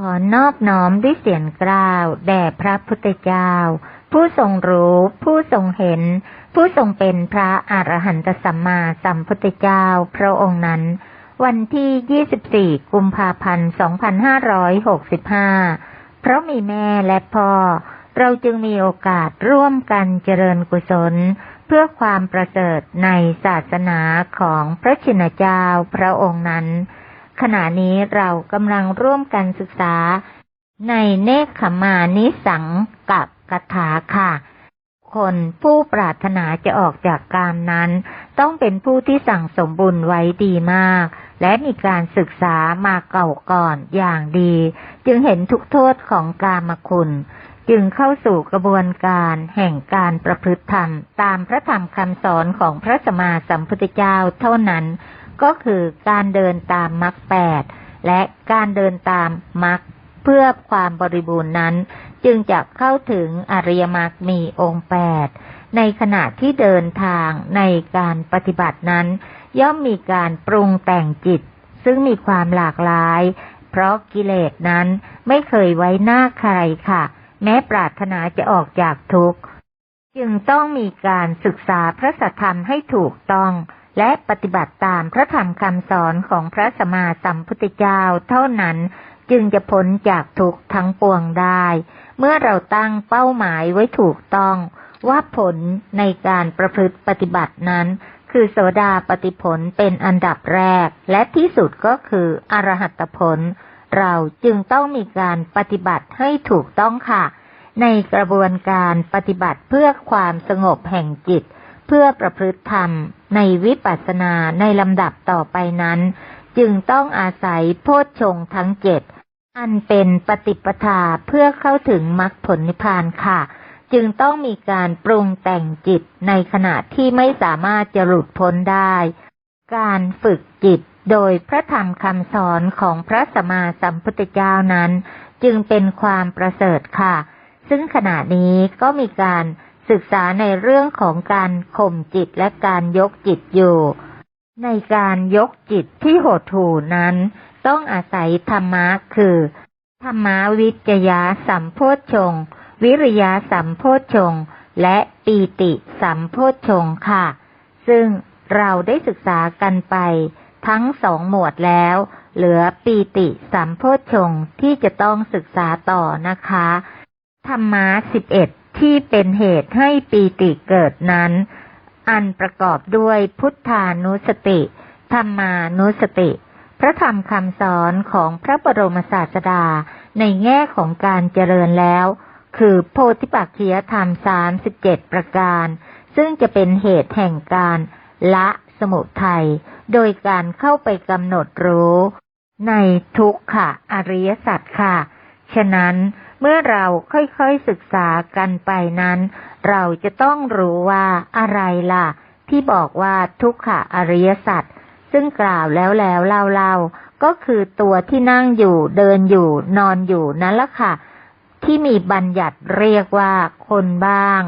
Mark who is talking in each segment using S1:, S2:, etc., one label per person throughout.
S1: ขอนอบน้อมด้วยเสียงกล่าว แด่พระพุทธเจ้า ผู้ทรงรู้ ผู้ทรงเห็น ผู้ทรงเป็นพระอรหันตสัมมาสัมพุทธเจ้าพระองค์นั้น วันที่ 24 กุมภาพันธ์ 2565 เพราะมีแม่และพ่อ เราจึงมีโอกาสร่วมกันเจริญกุศล เพื่อความประเสริฐในศาสนาของพระชินเจ้าพระองค์นั้น ขณะนี้เรากำลังร่วมกันศึกษา ในเนคขมานิสังกับกถาค่ะ คนผู้ปรารถนาจะออกจากกามนั้น ต้องเป็นผู้ที่สั่งสมบุญไว้ดีมาก และมีการศึกษามาเก่าก่อนอย่างดี จึงเห็นทุกโทษของกามคุณจึงเข้าสู่กระบวนการแห่งการประพฤติธรรม ตามพระธรรมคำสอนของพระสมมาสัมพุทธเจ้าเท่านั้น ก็คือการเดินตามมรรคแปดและการเดินตามมรรคเพื่อความบริบูรณ์นั้น จึงจะเข้าถึงอริยมรรคมีองค์แปดในขณะที่เดินทางในการปฏิบัตินั้น ย่อมมีการปรุงแต่งจิต ซึ่งมีความหลากหลาย เพราะกิเลสนั้นไม่เคยไว้หน้าใครค่ะ แม้ปรารถนาจะออกจากทุกข์ จึงต้องมีการศึกษาพระสัทธรรมให้ถูกต้อง และปฏิบัติตามพระธรรมคำสอนของพระสมมาสัมพุทธเจ้าเท่านั้นจึงจะพ้นจากทุกข์ทั้งปวงได้ เมื่อเราตั้งเป้าหมายไว้ถูกต้องว่าผลในการประพฤติปฏิบัตินั้น คือโสดาปฏิผลเป็นอันดับแรก และที่สุดก็คืออรหัตผล เราจึงต้องมีการปฏิบัติให้ถูกต้องค่ะ ในกระบวนการปฏิบัติเพื่อความสงบแห่งจิต เพื่อประพฤติธรรมในวิปัสสนาในลำดับต่อไปนั้น จึงต้องอาศัยโพชฌงค์ทั้งเจ็ดอันเป็นปฏิปทาเพื่อเข้าถึงมรรคผลนิพพานค่ะ จึงต้องมีการปรุงแต่งจิตในขณะที่ไม่สามารถจะหลุดพ้นได้ การฝึกจิตโดยพระธรรมคำสอนของพระสัมมาสัมพุทธเจ้านั้น จึงเป็นความประเสริฐค่ะ ซึ่งขณะนี้ก็มีการ ศึกษาในเรื่องของการข่มจิตและการยกจิตอยู่ ในการยกจิตที่หดหู่นั้น ต้องอาศัยธรรมะคือ ธรรมวิจยาสัมโพชฌงค์วิริยาสัมโพชฌงค์และปีติสัมโพชฌงค์ค่ะ ซึ่งเราได้ศึกษากันไปทั้งสองหมวดแล้ว เหลือปีติสัมโพชฌงค์ที่จะต้องศึกษาต่อนะคะ ธรรมะสิบเอ็ด ที่เป็นเหตุให้ปีติเกิดนั้น อันประกอบด้วยพุทธานุสติธรรมานุสติ พระธรรมคำสอนของพระบรมศาสดาในแง่ของการเจริญแล้ว คือโพธิปักขียธรรมสามสิบเจ็ดประการ ซึ่งจะเป็นเหตุแห่งการละสมุทัยโดยการเข้าไปกำหนดรู้ ในทุกขะอริยสัจค่ะ ฉะนั้น เมื่อเราค่อยๆศึกษากันไปนั้น เราจะต้องรู้ว่าอะไรล่ะ ที่บอกว่าทุกขะอริยสัจซึ่งกล่าวแล้วแล้วเล่าเล่าก็คือตัวที่นั่งอยู่เดินอยู่นอนอยู่นั่นละค่ะ ที่มีบัญญัติเรียกว่าคนบ้าง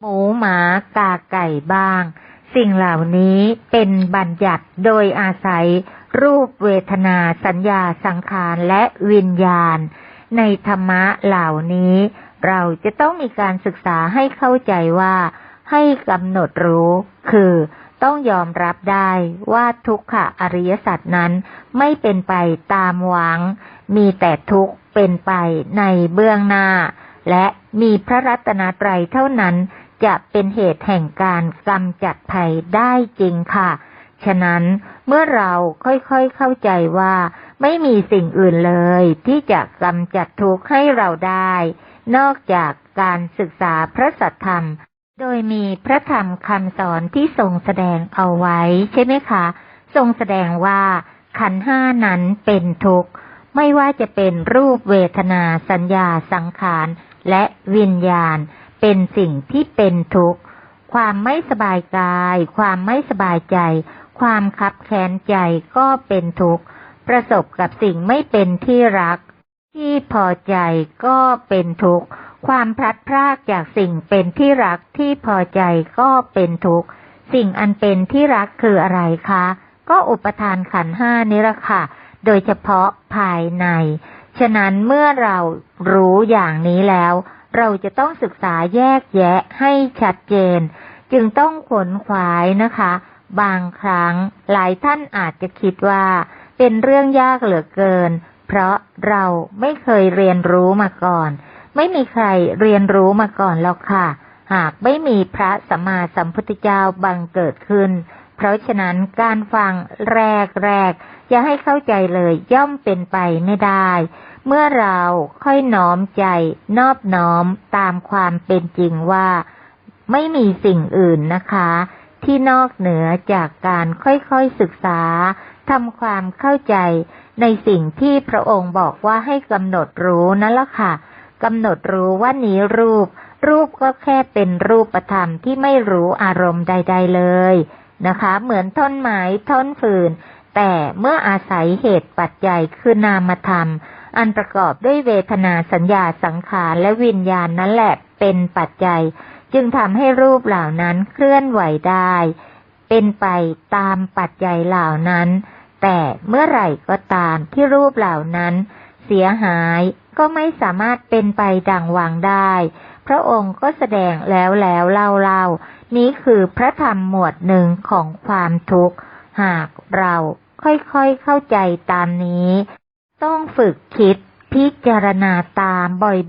S1: หมูหมากาไก่บ้าง สิ่งเหล่านี้เป็นบัญญัติโดยอาศัยรูปเวทนาสัญญาสังขารและวิญญาณ ในธรรมะเหล่านี้ เราจะต้องมีการศึกษาให้เข้าใจว่า ให้กำหนดรู้ คือ ต้องยอมรับได้ว่าทุกขะอริยสัจนั้นไม่เป็นไปตามหวัง มีแต่ทุกข์เป็นไปในเบื้องหน้า และมีพระรัตนตรัยเท่านั้นจะเป็นเหตุแห่งการกำจัดภัยได้จริงค่ะ ฉะนั้นเมื่อเราค่อยๆเข้าใจว่า ไม่มีสิ่งอื่นเลย ที่จะกำจัดทุกข์ให้เราได้ นอกจากการศึกษาพระสัทธรรม โดยมีพระธรรมคำสอนที่ทรงแสดงเอาไว้ ใช่ไหมคะ ทรงแสดงว่าขันห้านั้นเป็นทุกข์ ไม่ว่าจะเป็นรูปเวทนาสัญญาสังขารและวิญญาณ เป็นสิ่งที่เป็นทุกข์ ความไม่สบายกาย ความไม่สบายใจ ความคับแค้นใจก็เป็นทุกข์ ประสบกับสิ่งไม่เป็นที่รัก ที่พอใจก็เป็นทุกข์ ความพลัดพรากจากสิ่งเป็นที่รักที่พอใจก็เป็นทุกข์ สิ่งอันเป็นที่รักคืออะไรคะ ก็อุปทานขันห้านี้ละค่ะ โดยเฉพาะภายใน ฉะนั้นเมื่อเรารู้อย่างนี้แล้ว เราจะต้องศึกษาแยกแยะให้ชัดเจน จึงต้องขนขวายนะคะ บางครั้งหลายท่านอาจจะคิดว่า เป็นเรื่องยากเหลือเกิน เพราะเราไม่เคยเรียนรู้มาก่อน ไม่มีใครเรียนรู้มาก่อนแล้วค่ะ หากไม่มีพระสัมมาสัมพุทธเจ้าบังเกิดขึ้น เพราะฉะนั้นการฟังแรกแรกอย่าให้เข้าใจเลยย่อมเป็นไปไม่ได้ เมื่อเราค่อยน้อมใจ นอบน้อมตามความเป็นจริงว่า ไม่มีสิ่งอื่นนะคะ ที่นอกเหนือจากการค่อยๆศึกษาทำความเข้าใจในสิ่งที่พระองค์บอกว่าให้กำหนดรู้นั่นละค่ะกำหนดรู้ว่านี้รูป รูปก็แค่เป็นรูปธรรมที่ไม่รู้อารมณ์ใด ๆเลยนะคะ เหมือนท่อนไม้ท่อนฟืน แต่เมื่ออาศัยเหตุปัจจัยคือนามธรรม อันประกอบด้วยเวทนาสัญญาสังขารและวิญญาณนั่นแหละเป็นปัจจัย จึงทำให้รูปเหล่านั้นเคลื่อนไหวได้ เป็นไปตามปัจจัยเหล่านั้น แต่เมื่อไหร่ก็ตามที่รูปเหล่านั้นเสียหายก็ไม่สามารถเป็นไปดังหวังได้ พระองค์ก็แสดงแล้วแล้วเล่าเล่านี้คือพระธรรมหมวดหนึ่งของความทุกข์ หากเราค่อยๆเข้าใจตามนี้ ต้องฝึกคิดพิจารณาตาม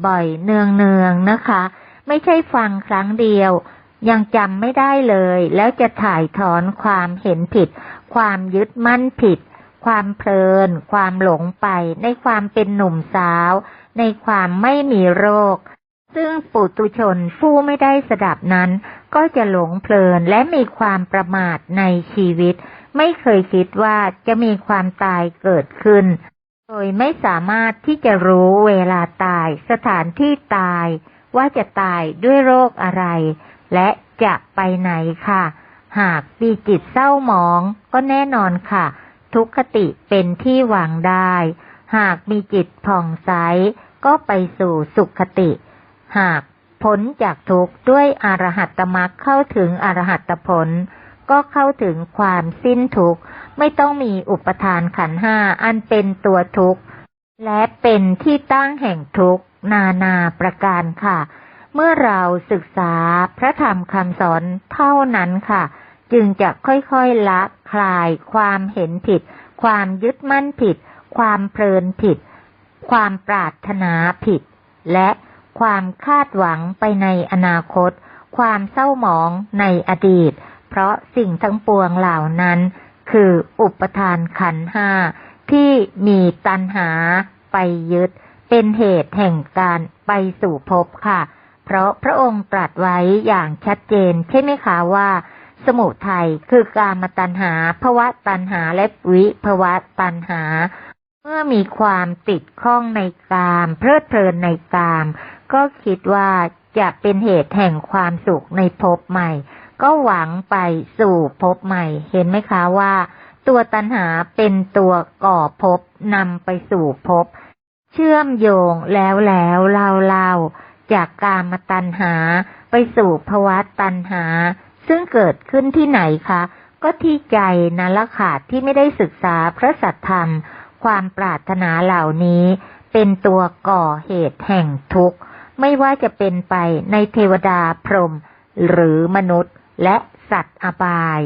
S1: บ่อยๆ เนืองๆนะคะ ไม่ใช่ฟังครั้งเดียว ยังจำไม่ได้เลย แล้วจะถ่ายถอนความเห็นผิด ความยึดมั่นผิด ความเพลิน ความหลงไป ในความเป็นหนุ่มสาว ในความไม่มีโรค ซึ่งปุตุชนผู้ไม่ได้สดับนั้น ก็จะหลงเพลินและมีความประมาทในชีวิต ไม่เคยคิดว่าจะมีความตายเกิดขึ้นโดยไม่สามารถที่จะรู้เวลาตาย สถานที่ตาย ว่าจะตายด้วยโรคอะไร และจะไปไหนค่ะ หากมีจิตเศร้าหมองก็แน่นอนค่ะ ทุกขติเป็นที่หวังได้ หากมีจิตผ่องใสก็ไปสู่สุขติ หากพ้นจากทุกข์ด้วยอรหัตตมรรคเข้าถึงอรหัตผล ก็เข้าถึงความสิ้นทุกข์ ไม่ต้องมีอุปทานขันห้าอันเป็นตัวทุกข์ และเป็นที่ตั้งแห่งทุกนานาประการค่ะ เมื่อเราศึกษาพระธรรมคำสอนเท่านั้นค่ะ จึงจะค่อยๆละคลายความเห็นผิด ความยึดมั่นผิด ความเพลินผิด ความปรารถนาผิด และความคาดหวังไปในอนาคต ความเศร้าหมองในอดีต เพราะสิ่งทั้งปวงเหล่านั้น คืออุปทานขันห้า ที่มีตัณหาไปยึด เป็นเหตุแห่งการไปสู่ภพค่ะ เพราะพระองค์ตรัสไว้อย่างชัดเจน ใช่ไหมคะว่า สมุทัยคือกามตัณหาภวะตัณหาและวิภวะตัณหา เมื่อมีความติดข้องในกาม เพลิดเพลินในกาม ก็คิดว่าจะเป็นเหตุแห่งความสุขในภพใหม่ ก็หวังไปสู่ภพใหม่ เห็นไหมคะว่า ตัวตัณหาเป็นตัวก่อภพนำไปสู่ภพเชื่อมโยงแล้วแล้วเล่าเล่าจากกามตัณหา ไปสู่ภวะตัณหา ซึ่งเกิดขึ้นที่ไหนคะ ก็ที่ใจนั่นละค่ะที่ไม่ได้ศึกษาพระสัทธรรม ความปรารถนาเหล่านี้ เป็นตัวก่อเหตุแห่งทุกข์ ไม่ว่าจะเป็นไปในเทวดาพรหมหรือมนุษย์และสัตว์อบาย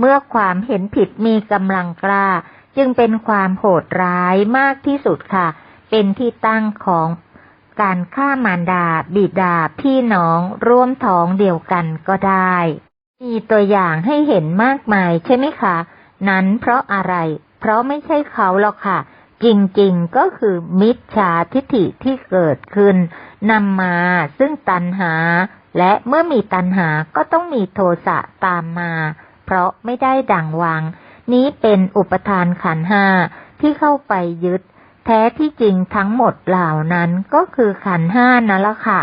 S1: เมื่อความเห็นผิดมีกำลังกล้า จึงเป็นความโหดร้ายมากที่สุดค่ะ เป็นที่ตั้งของการฆ่ามารดา บิดา พี่น้อง ร่วมท้องเดียวกันก็ได้ มีตัวอย่างให้เห็นมากมายใช่ไหมคะ นั้นเพราะอะไร เพราะไม่ใช่เขาหรอกค่ะ จริงๆก็คือมิจฉาทิฏฐิที่เกิดขึ้นนำมาซึ่งตัณหา และเมื่อมีตัณหาก็ต้องมีโทสะตามมา เพราะไม่ได้ดังหวัง นี้เป็นอุปทานขันห้าที่เข้าไปยึด แท้ที่จริงทั้งหมดเหล่านั้นก็คือขันห้านั่นละค่ะ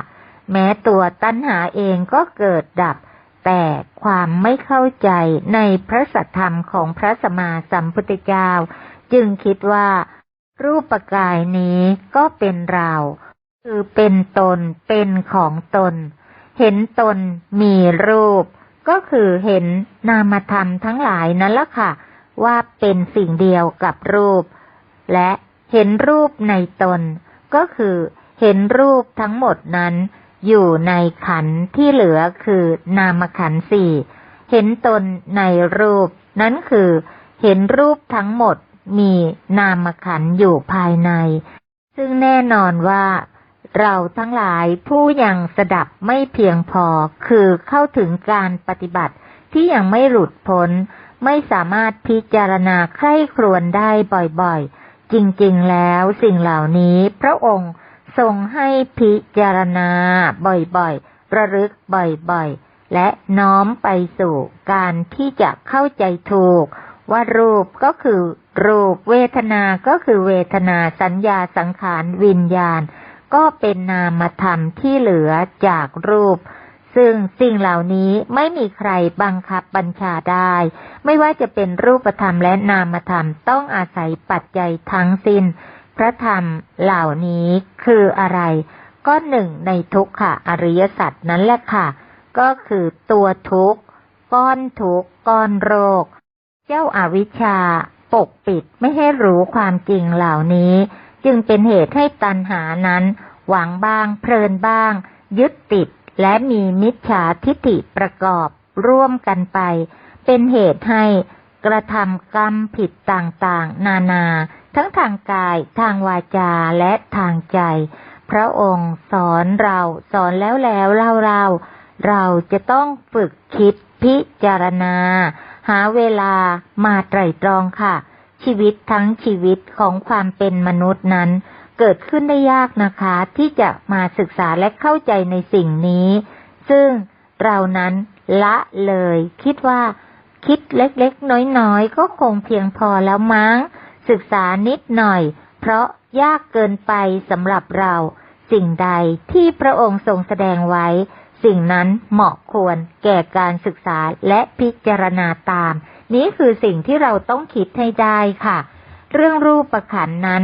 S1: แม้ตัวตัณหาเองก็เกิดดับ แต่ความไม่เข้าใจในพระสัทธรรมของพระสมมาสัมพุทธเจ้า จึงคิดว่ารูปกายนี้ก็เป็นเรา คือเป็นตนเป็นของตน เห็นตนมีรูป ก็คือเห็นนามธรรมทั้งหลายนั่นละค่ะ ว่าเป็นสิ่งเดียวกับรูป และเห็นรูปในตน ก็คือเห็นรูปทั้งหมดนั้น อยู่ในขันที่เหลือคือนามขันสี่เห็นตนในรูป นั้นคือ เห็นรูปทั้งหมดมีนามขันอยู่ภายใน ซึ่งแน่นอนว่า เราทั้งหลายผู้ยังสดับไม่เพียงพอคือเข้าถึงการปฏิบัติที่ยังไม่หลุดพ้น ไม่สามารถพิจารณาใคร่ครวญได้บ่อยๆ จริงๆแล้วสิ่งเหล่านี้พระองค์ทรงให้พิจารณาบ่อยๆระลึกบ่อยๆ และน้อมไปสู่การที่จะเข้าใจถูก ว่ารูปก็คือรูปเวทนา ก็คือเวทนาสัญญาสังขารวิญญาณ ก็เป็นนามธรรมที่เหลือจากรูป ซึ่งสิ่งเหล่านี้ไม่มีใครบังคับบัญชาได้ ไม่ว่าจะเป็นรูปธรรมและนามธรรมต้องอาศัยปัจจัยทั้งสิ้น พระธรรมเหล่านี้คืออะไร ก็หนึ่งในทุกขะอริยสัจนั้นแหละค่ะ ก็คือตัวทุกข์ก้อนทุกข์ก้อนโรค เจ้าอาวิชชาปกปิดไม่ให้รู้ความจริงเหล่านี้ จึงเป็นเหตุให้ตัณหานั้น หวังบ้าง เพลินบ้าง ยึดติด และมีมิจฉาทิฏฐิประกอบ ร่วมกันไป เป็นเหตุให้กระทำกรรมผิดต่างๆ นานา ทั้งทางกายทางวาจาและทางใจ พระองค์สอนเราสอนแล้วแล้วเล่าเราเราจะต้องฝึกคิดพิจารณา หาเวลามาไตร่ตรองค่ะ ชีวิตทั้งชีวิตของความเป็นมนุษย์นั้น เกิดขึ้นได้ยากนะคะ ที่จะมาศึกษาและเข้าใจในสิ่งนี้ ซึ่งเรานั้นละเลย คิดว่า คิดเล็กๆ น้อยๆ ก็คงเพียงพอแล้วมั้ง ศึกษานิดหน่อย เพราะยากเกินไปสำหรับเรา สิ่งใดที่พระองค์ทรงแสดงไว้ สิ่งนั้นเหมาะควรแก่การศึกษาและพิจารณาตาม นี้คือสิ่งที่เราต้องคิดให้ได้ค่ะ เรื่องรูปประขันนั้น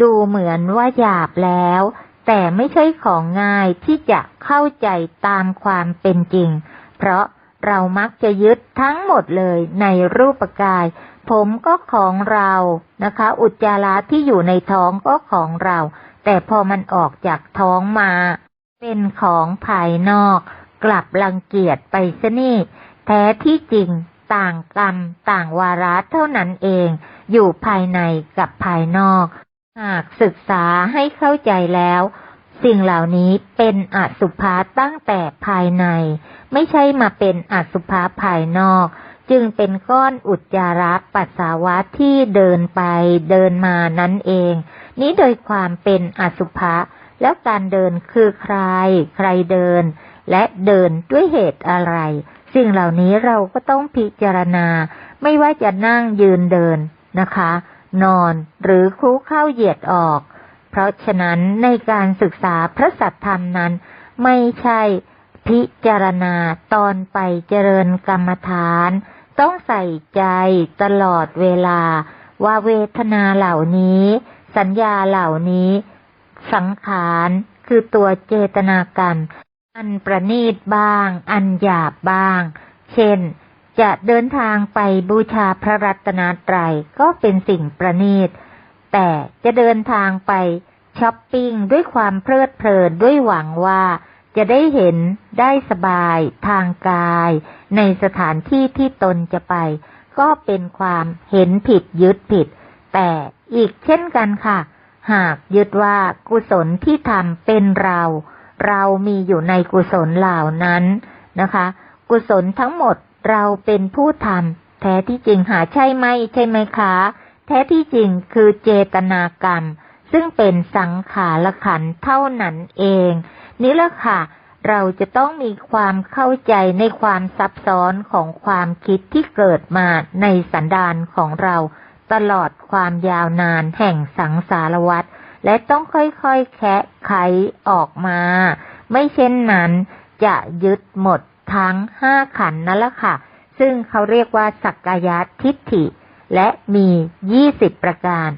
S1: ดูเหมือนว่าหยาบแล้ว แต่ไม่ใช่ของง่ายที่จะเข้าใจตามความเป็นจริง เพราะเรามักจะยึดทั้งหมดเลยในรูปกาย ผมก็ของเรานะคะ อุจจาระที่อยู่ในท้องก็ของเรา แต่พอมันออกจากท้องมา เป็นของภายนอก กลับรังเกียจไปซะนี่ แท้ที่จริง ต่างกรรมต่างวาระเท่านั้นเอง อยู่ภายในกับภายนอก หากศึกษาให้เข้าใจแล้ว สิ่งเหล่านี้เป็นอสุภะตั้งแต่ภายใน ไม่ใช่มาเป็นอสุภะภายนอก จึงเป็นก้อนอุจจาระปัสสาวะที่เดินไปเดินมานั่นเอง นี้โดยความเป็นอสุภะแล้วการเดินคือใคร ใครเดิน และเดินด้วยเหตุอะไร สิ่งเหล่านี้เราก็ต้องพิจารณา ไม่ว่าจะนั่งยืนเดินนะคะ นอนหรือคู้เข้าเหยียดออก เพราะฉะนั้นในการศึกษาพระสัทธรรมนั้น ไม่ใช่พิจารณาตอนไปเจริญกรรมฐาน ต้องใส่ใจตลอดเวลา ว่าเวทนาเหล่านี้ สัญญาเหล่านี้ สังขารคือตัวเจตนากรรม อันประณีตบ้าง อันหยาบบ้าง เช่น จะเดินทางไปบูชาพระรัตนตรัยก็เป็นสิ่งประณีต แต่จะเดินทางไปช้อปปิ้งด้วยความเพลิดเพลินด้วยหวังว่าจะได้เห็นได้สบายทางกาย ในสถานที่ที่ตนจะไป ก็เป็นความเห็นผิดยึดผิด แต่อีกเช่นกันค่ะ หากยึดว่ากุศลที่ทำเป็นเรา เรามีอยู่ในกุศลเหล่านั้นนะคะ กุศลทั้งหมดเราเป็นผู้ทำแท้ที่จริงหาใช่ไหมใช่ไหมคะ แท้ที่จริงคือเจตนากรรม ซึ่งเป็นสังขารขันเท่านั้นเอง นี่แหละค่ะ เราจะต้องมีความเข้าใจในความซับซ้อนของความคิดที่เกิดมาในสันดานของเรา ตลอดความยาวนานแห่งสังสารวัฏ และต้องค่อยๆแคะไขออกมา ไม่เช่นนั้นจะยึดหมดทั้งห้าขันนั่นแหละค่ะ ซึ่งเขาเรียกว่าสักกายทิฏฐิ และมียี่สิบประการ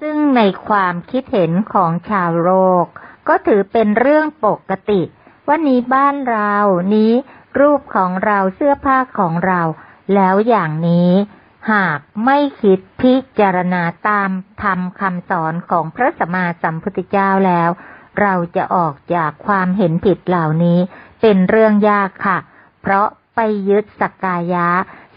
S1: ซึ่งในความคิดเห็นของชาวโลก ก็ถือเป็นเรื่องปกติว่านี้บ้านเรานี้รูปของเราเสื้อผ้าของเรา แล้วอย่างนี้ หากไม่คิดพิจารณาตามธรรมคำสอนของพระสัมมาสัมพุทธเจ้าแล้ว เราจะออกจากความเห็นผิดเหล่านี้เป็นเรื่องยากค่ะ เพราะไปยึดสักกายะ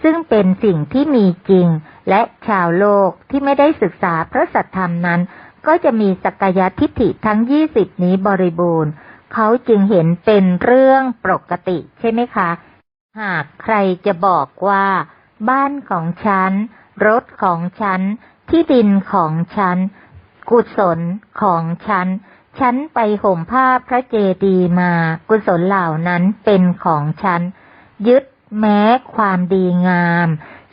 S1: ซึ่งเป็นสิ่งที่มีจริง และชาวโลกที่ไม่ได้ศึกษาพระสัทธรรมนั้น ก็จะมีสักกายทิฏฐิทั้งยี่สิบนี้บริบูรณ์ เขาจึงเห็นเป็นเรื่องปกติใช่ไหมคะ หากใครจะบอกว่า บ้านของฉัน รถของฉัน ที่ดินของฉัน กุศลของฉัน ฉันไปห่มผ้าพระเจดีย์มา กุศลเหล่านั้นเป็นของฉัน ยึดแม้ความดีงาม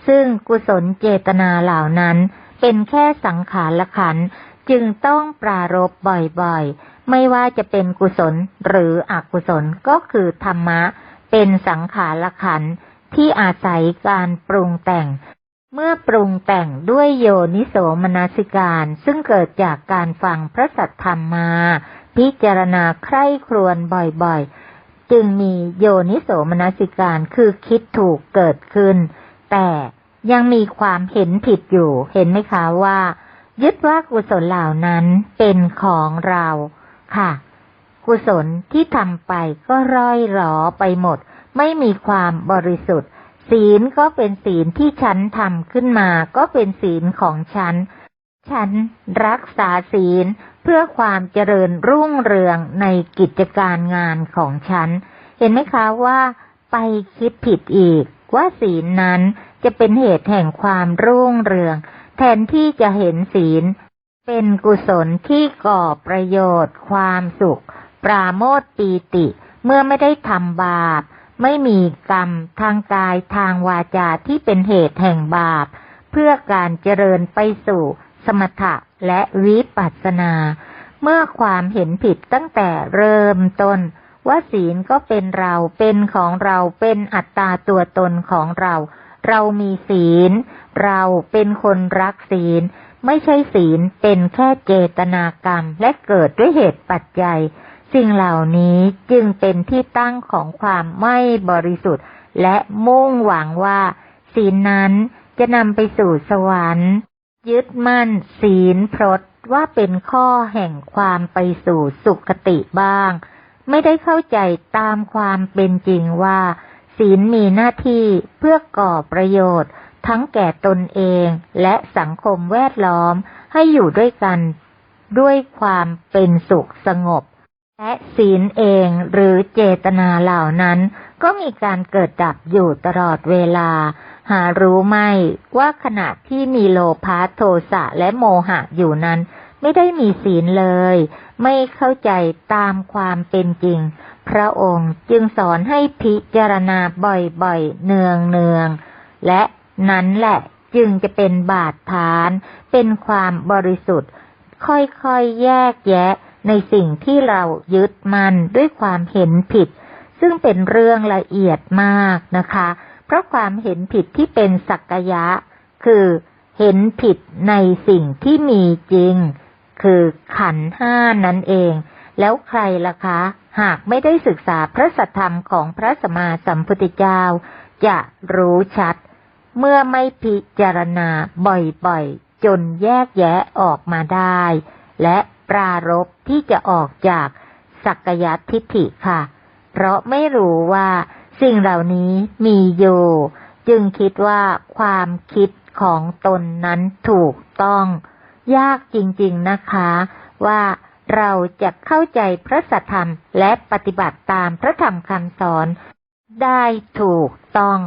S1: ซึ่งกุศลเจตนาเหล่านั้น เป็นแค่สังขารขันจึงต้องปรารบบ่อยๆ ไม่ว่าจะเป็นกุศลหรืออกุศลก็คือธรรมะ เป็นสังขารขันธ์ ที่อาศัยการปรุงแต่ง เมื่อปรุงแต่งด้วยโยนิโสมนสิการ ซึ่งเกิดจากการฟังพระสัทธรรมมา พิจารณาใคร่ครวญบ่อยๆ จึงมีโยนิโสมนสิการคือคิดถูกเกิดขึ้น แต่ยังมีความเห็นผิดอยู่เห็นไหมคะว่า ยึดว่ากุศลเหล่านั้นเป็นของเราค่ะ กุศลที่ทำไปก็ร่อยหรอไปหมด ไม่มีความบริสุทธิ์ ศีลก็เป็นศีลที่ฉันทำขึ้นมา ก็เป็นศีลของฉัน ฉันรักษาศีลเพื่อความเจริญรุ่งเรืองในกิจการงานของฉัน เห็นไหมคะว่าไปคิดผิดอีก ว่าศีลนั้นจะเป็นเหตุแห่งความรุ่งเรือง แทนที่จะเห็นศีล เป็นกุศลที่ก่อประโยชน์ ความสุข ปราโมทย์ปีติ เมื่อไม่ได้ทำบาป ไม่มีกรรมทางกายทางวาจาที่เป็นเหตุแห่งบาป เพื่อการเจริญไปสู่สมถะและวิปัสสนา เมื่อความเห็นผิดตั้งแต่เริ่มต้น ว่าศีลก็เป็นเราเป็นของเราเป็นอัตตาตัวตนของเรา เรามีศีล เราเป็นคนรักศีล ไม่ใช่ศีลเป็นแค่เจตนากรรมและเกิดด้วยเหตุปัจจัย สิ่งเหล่านี้จึงเป็นที่ตั้งของความไม่บริสุทธิ์ และมุ่งหวังว่า ศีลนั้นจะนำไปสู่สวรรค์ ยึดมั่นศีลพรตว่าเป็นข้อแห่งความไปสู่สุคติบ้าง ไม่ได้เข้าใจตามความเป็นจริงว่า ศีลมีหน้าที่เพื่อก่อประโยชน์ ทั้งแก่ตนเองและสังคมแวดล้อมให้อยู่ด้วยกัน ด้วยความเป็นสุขสงบ และศีลเองหรือเจตนาเหล่านั้น ก็มีการเกิดดับอยู่ตลอดเวลา หารู้ไหมว่าขณะที่มีโลภะโทสะและโมหะอยู่นั้น ไม่ได้มีศีลเลย ไม่เข้าใจตามความเป็นจริง พระองค์จึงสอนให้พิจารณาบ่อยๆ เนืองเนืองๆและนั้นแหละจึงจะเป็นบาดฐาน เป็นความบริสุทธิ์ ค่อยๆแยกแยะ ในสิ่งที่เรายึดมันด้วยความเห็นผิด ซึ่งเป็นเรื่องละเอียดมากนะคะ เพราะความเห็นผิดที่เป็นสักยะ คือเห็นผิดในสิ่งที่มีจริง คือขันห้านั่นเอง แล้วใครล่ะคะ หากไม่ได้ศึกษาพระสัทธรรมของพระสัมมาสัมพุทธเจ้า จะรู้ชัด เมื่อไม่พิจารณาบ่อยๆ จนแยกแยะออกมาได้ และ ปรารบที่จะออกจากสักกายทิฏฐิค่ะ เพราะไม่รู้ว่าสิ่งเหล่านี้มีอยู่ จึงคิดว่าความคิดของตนนั้นถูกต้อง ยากจริงๆนะคะ ว่าเราจะเข้าใจพระสัทธรรมและปฏิบัติตามพระธรรมคำสอน ได้ถูกต้อง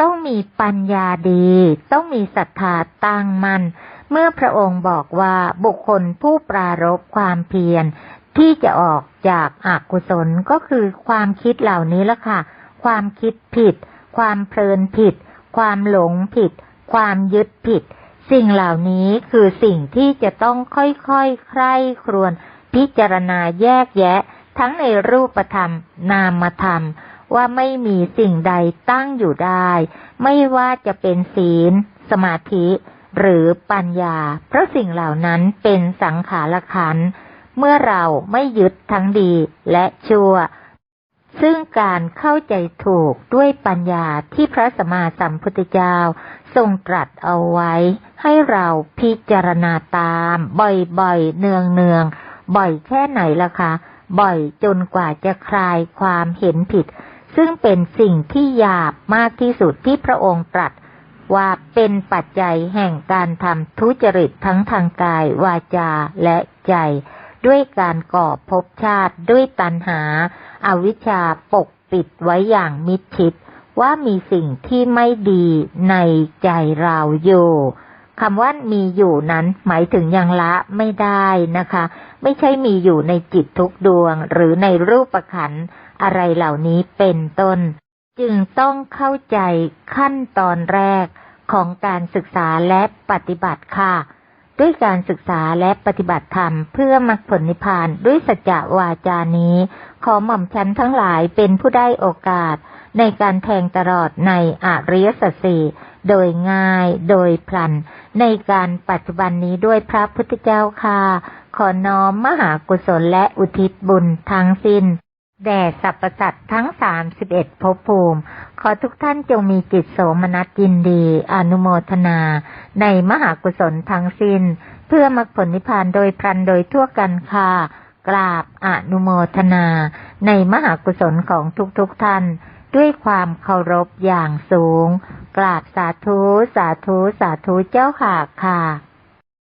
S1: ต้องมีปัญญาดี ต้องมีศรัทธาตั้งมัน่น เมื่อพระองค์บอกว่าบุคคลผู้ปรารบความเพียรที่จะออกจากอากุศลก็คือความคิดเหล่านี้ละค่ะ ความคิดผิด ความเพลินผิด ความหลงผิด ความยึดผิด สิ่งเหล่านี้คือสิ่งที่จะต้องค่อยๆ ใคร่ครวญพิจารณาแยกแยะ ทั้งในรูปธรรม นามธรรม ว่าไม่มีสิ่งใดตั้งอยู่ได้ ไม่ว่าจะเป็นศีล สมาธิ หรือปัญญา เพราะสิ่งเหล่านั้นเป็นสังขารขัน เมื่อเราไม่ยึดทั้งดีและชั่ว ซึ่งการเข้าใจถูกด้วยปัญญาที่พระสัมมาสัมพุทธเจ้าทรงตรัสเอาไว้ ให้เราพิจารณาตาม บ่อยๆ เนืองๆ บ่อยแค่ไหนล่ะคะ บ่อยจนกว่าจะคลายความเห็นผิด ซึ่งเป็นสิ่งที่หยาบมากที่สุดที่พระองค์ตรัส ว่าเป็นปัจจัยแห่งการทำทุจริตทั้งทางกาย วาจาและใจ ด้วยการก่อภพชาติด้วยตัณหาอาวิชชาปกปิดไว้อย่างมิดชิด ว่ามีสิ่งที่ไม่ดีในใจเราอยู่คำว่ามีอยู่นั้นหมายถึงยังละไม่ได้นะคะ ไม่ใช่มีอยู่ในจิตทุกดวงหรือในรูปขันอะไรเหล่านี้เป็นต้น จึงต้องเข้าใจขั้นตอนแรกของการศึกษาและปฏิบัติค่ะ ด้วยการศึกษาและปฏิบัติธรรมเพื่อมรรคผลนิพพานด้วยสัจจวาจานี้ ขอหม่อมชั้นทั้งหลายเป็นผู้ได้โอกาส ในการแทงตลอดในอริยสัจสี่โดยง่ายโดยพลัน ในการปัจจุบันนี้ด้วยพระพุทธเจ้าค่ะ ขอน้อมมหากุศลและอุทิศบุญทั้งสิ้น แด่สรรพสัตว์ทั้งสามสิบเอ็ดภพภูมิ ขอทุกท่านจงมีจิตโสมนัสยินดี อนุโมทนา ในมหากุศลทั้งสิ้น เพื่อมรรคผลนิพพานโดยพลันโดยทั่วกันค่ะ กราบอนุโมทนา ในมหากุศลของทุกๆทท่าน ด้วยความเคารพอย่างสูง กราบสาธุ สาธุ สาธุเจ้าค่ะค่ะ